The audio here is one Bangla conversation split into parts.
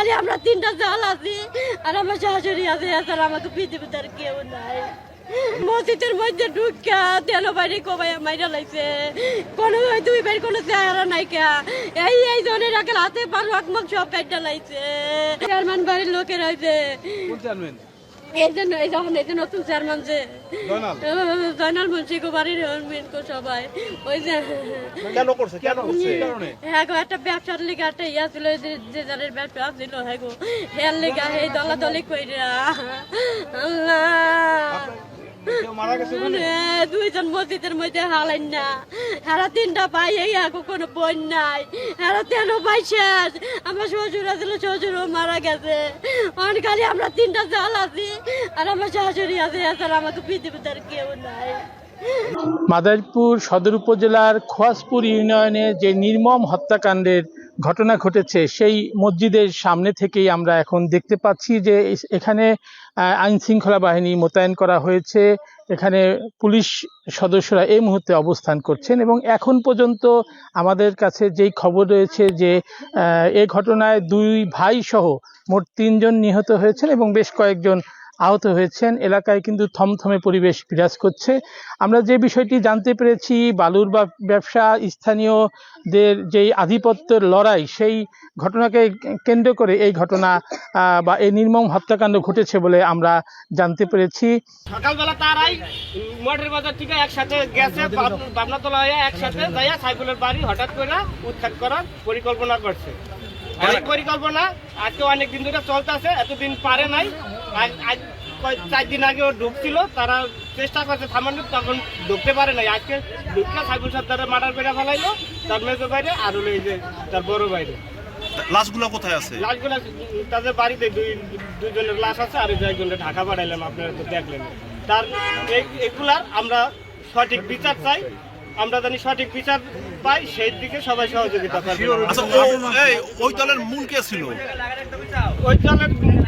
খালি আমরা তিনটা জল আছি, আর আমার শাশুড়ি আছে, এছাড়া আমাকে পৃথিবীতে আর কেউ নাই। মসজিদের মধ্যে ঢুকা তেল বাইরে কবাই মাইরা লাগছে কোনো দুই বাইর কোনো চেহারা নাই কা। এই এই জনের রাখে হাতে পারো আকমল সব পেটটা লাগছে চেয়ারম্যান বাড়ির লোকের হয়েছে এই জন্য এই যখন এই যে নতুন চেয়ারম্যান যে জয়নাল। মুন্সি বাড়ির সবাই। ওই যে কেন করছে? কেন করছে? হ্যাঁ গো একটা ব্যবসার লিগা একটা ইয়া ছিল যে যাদের ব্যবসা ছিল হ্যাঁ গো হের লিগা এই দলা দলি কইরা আল্লাহ। কেউ মারা গেছে ওখানে? দুইজন মসজিদের মধ্যে হালাইন না। হেরা তিনটা ভাই এই কোনো বোন নাই। হেরা তেলো ভাই শেষ। আমার শ্বশুর আছিল শ্বশুরও মারা গেছে। অনেক আমরা তিনটা জাল আছি আর আমার শাশুড়ি আছে এছাড়া আমাকে পৃথিবীতে আর কেউ নাই। মাদারীপুর সদর উপজেলার খোয়াজপুর ইউনিয়নে যে নির্মম হত্যাকাণ্ডের ঘটনা ঘটেছে। সেই মসজিদের সামনে থেকেই আমরা এখন দেখতে পাচ্ছি যে এখানে আইন শৃঙ্খলা বাহিনী মোতায়েন করা হয়েছে। এখানে পুলিশ সদস্যরা এই মুহূর্তে অবস্থান করছেন এবং এখন পর্যন্ত আমাদের কাছে যেই খবর রয়েছে যে এ ঘটনায় দুই ভাই সহ মোট তিনজন নিহত হয়েছেন এবং বেশ কয়েকজন আহত হয়েছেন। এলাকায় কিন্তু থমথমে পরিবেশ বিরাজ করছে। আমরা যে বিষয়টি জানতে পেরেছি, বালুর বা- ব্যবসা, স্থানীয়দের যেই আধিপত্যের লড়াই, সেই ঘটনাকে কেন্দ্র করে এই ঘটনা বা এই নির্মম হত্যাকাণ্ড ঘটেছে বলে আমরা জানতে পেরেছি। সকালবেলা তারাই মোটরের বাজার থেকে একসাথে গেছে বাবনাতলা হয়ে একসাথে যাইয়া সাইফুলের বাড়ি হঠাৎ করে উৎখাত করার পরিকল্পনা করছে। অনেক পরিকল্পনা, আজকে অনেক দিন ধরে চলতেছে, এতদিন পারে নাই। আজ চার দিন আগে ও ঢুকছিল তারা চেষ্টা করছে থামানোর তখন ঢুকতে পারে নাই। আজকে ঢুকলে সাইফুল সর্দারে মার্ডার করে ফেলাইলো তার মেজো বাইরে আর হলো এই যে তার বড় বাইরে লাশগুলো কোথায় আছে? লাশগুলো তাদের বাড়িতে দুই দুইজনের লাশ আছে আর ঢাকা পাঠাইলাম আপনারা তো দেখলেন। তার এগুলার আমরা সঠিক বিচার চাই আমরা জানি সঠিক বিচার পাই সেই দিকে সবাই সহযোগিতা করবে। আচ্ছা ওই দলের মূল কে ছিল? ওই দলের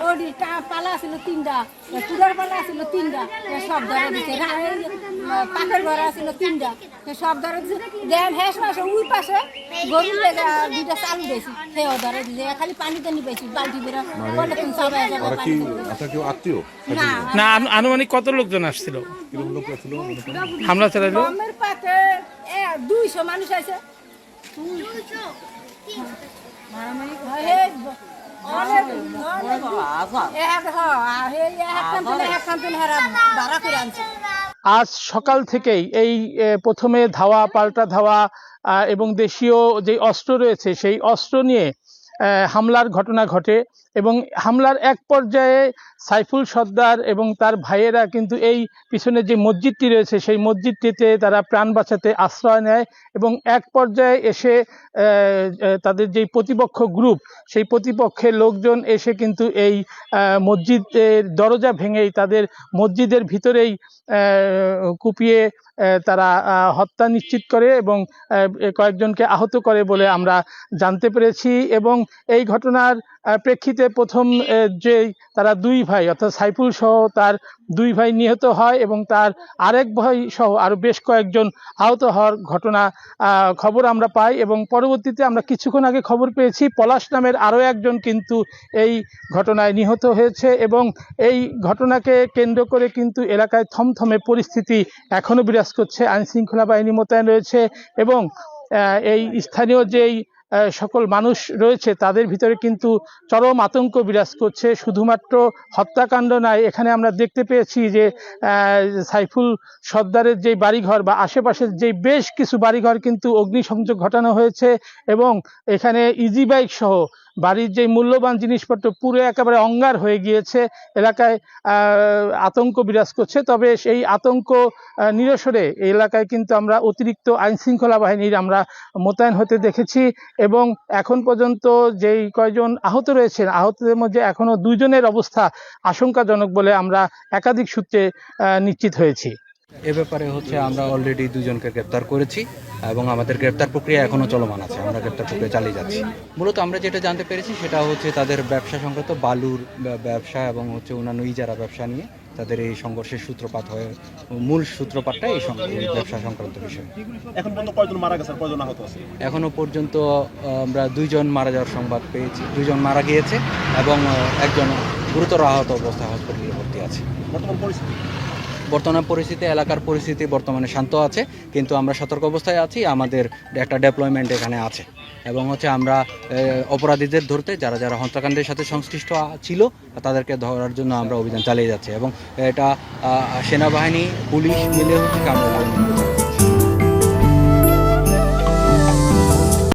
ওটি পালা আছিল তিনটা চুলার পালা আছিল তিনটা সব ধরে দিছে। পাখের ঘর আছিল তিনটা সব ধরে দিছে। দেন হেস মাসে উই পাশে গরুর লেগে দুইটা চালু দিয়েছি সেও ধরে দিছে। খালি পানি টানি পেয়েছি বালতি বেরা বলে তুমি সবাই যাবে পানি কি কেউ আত্মীয়? না। না আনু- আনুমানিক কত লোকজন আসছিল? ছিল হামলা চালাইলো? পাতে দুইশো মানুষ আছে। হে, আজ সকাল থেকেই এই প্রথমে ধাওয়া, পাল্টা ধাওয়া এবং দেশীয় যে অস্ত্র রয়েছে, সেই অস্ত্র নিয়ে হামলার ঘটনা ঘটে। এবং হামলার এক পর্যায়ে সাইফুল সর্দার এবং তার ভাইয়েরা কিন্তু এই পিছনে যে মসজিদটি রয়েছে, সেই মসজিদটিতে তারা প্রাণ বাঁচাতে আশ্রয় নেয় এবং এক পর্যায়ে এসে তাদের যেই প্রতিপক্ষ গ্রুপ, সেই প্রতিপক্ষের লোকজন এসে কিন্তু এই মসজিদের দরজা ভেঙেই তাদের মসজিদের ভিতরেই কুপিয়ে তারা হত্যা নিশ্চিত করে এবং কয়েকজনকে আহত করে বলে আমরা জানতে পেরেছি এবং এই ঘটনার প্রেক্ষিতে প্রথম যে তারা দুই ভাই, অর্থাৎ সাইফুল সহ তার দুই ভাই নিহত হয় এবং তার আরেক ভাই সহ আরও বেশ কয়েকজন আহত হওয়ার ঘটনা খবর আমরা পাই এবং পরবর্তীতে আমরা কিছুক্ষণ আগে খবর পেয়েছি, পলাশ নামের আরও একজন কিন্তু এই ঘটনায় নিহত হয়েছে এবং এই ঘটনাকে কেন্দ্র করে কিন্তু এলাকায় থমথমে পরিস্থিতি এখনও বিরাজ করছে আইন শৃঙ্খলা বাহিনী মোতায়েন রয়েছে এবং এই স্থানীয় যেই সকল মানুষ রয়েছে, তাদের ভিতরে কিন্তু চরম আতঙ্ক বিরাজ করছে। শুধুমাত্র হত্যাকাণ্ড নয়, এখানে আমরা দেখতে পেয়েছি যে সাইফুল সর্দারের যে বাড়িঘর বা আশেপাশের যে বেশ কিছু বাড়িঘর কিন্তু অগ্নিসংযোগ ঘটানো হয়েছে এবং এখানে ইজি বাইক সহ বাড়ির যে মূল্যবান জিনিসপত্র পুরো একেবারে অঙ্গার হয়ে গিয়েছে। এলাকায় আতঙ্ক বিরাজ করছে। তবে সেই আতঙ্ক নিরসরে এই এলাকায় কিন্তু আমরা অতিরিক্ত আইন শৃঙ্খলা বাহিনীর আমরা মোতায়েন হতে দেখেছি। এবং এখন পর্যন্ত যেই কয়জন আহত রয়েছেন, আহতদের মধ্যে এখনও দুইজনের অবস্থা আশঙ্কাজনক বলে আমরা একাধিক সূত্রে নিশ্চিত হয়েছি। এ ব্যাপারে হচ্ছে আমরা অলরেডি দুজনকে গ্রেপ্তার করেছি এবং আমাদের গ্রেপ্তার প্রক্রিয়া এখনও চলমান আছে, আমরা গ্রেপ্তার প্রক্রিয়া চালিয়ে যাচ্ছি। মূলত আমরা যেটা জানতে পেরেছি সেটা হচ্ছে তাদের ব্যবসা সংক্রান্ত বালুর ব্যবসা এবং হচ্ছে অন্যান্য ইজারা ব্যবসা নিয়ে। তাদের এই সংঘর্ষের সূত্রপাত হয় মূল সূত্রপাতটা এই ব্যবসা সংক্রান্ত বিষয়। এখন পর্যন্ত কয়জন মারা গেছে কয়জন আহত আছে এখনও পর্যন্ত আমরা দুইজন মারা যাওয়ার সংবাদ পেয়েছি। দুইজন মারা গিয়েছে এবং একজন গুরুতর আহত অবস্থায় হসপিটালে ভর্তি আছে। বর্তমান পরিস্থিতি? বর্তমান পরিস্থিতি, এলাকার পরিস্থিতি বর্তমানে শান্ত আছে, কিন্তু আমরা সতর্ক অবস্থায় আছি, আমাদের একটা ডেপ্লয়মেন্ট এখানে আছে। এবং হচ্ছে আমরা অপরাধীদের ধরতে, যারা যারা হত্যাকাণ্ডের সাথে সংশ্লিষ্ট ছিল, তাদেরকে ধরার জন্য আমরা অভিযান চালিয়ে যাচ্ছি। এবং এটা সেনাবাহিনী, পুলিশ মিলে হচ্ছে আমরা